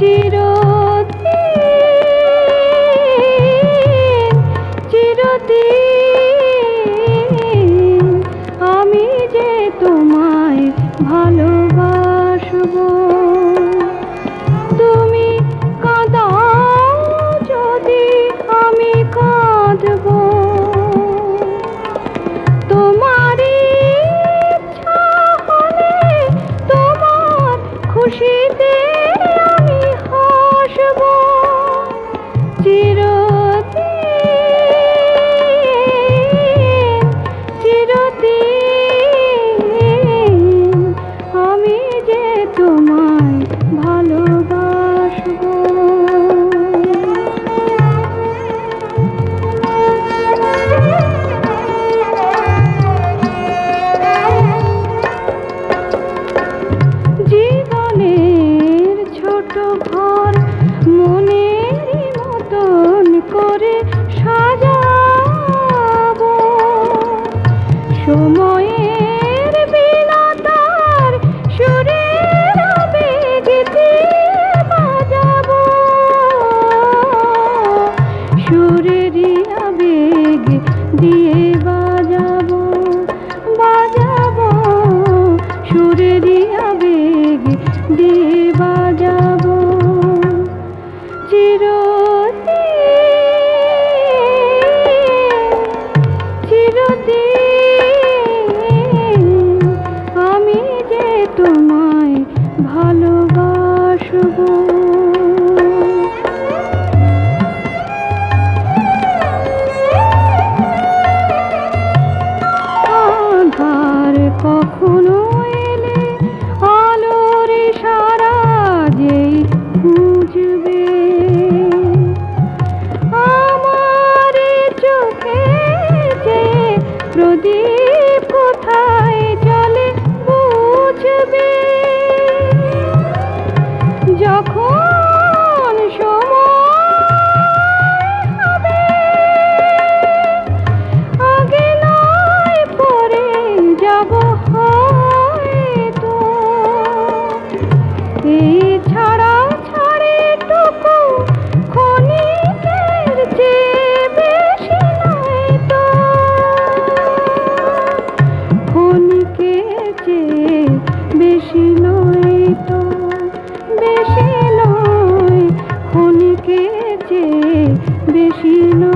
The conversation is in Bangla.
চিরদিন চিরদিন আমি যে তোমায় ভালোবাসব। তুমি কাঁদাও যদি আমি তোমারই তোমার খুশিতে চিরতি বেশি নয় তো বেশি নয় ক্ষণিকে যে বেশি নয়।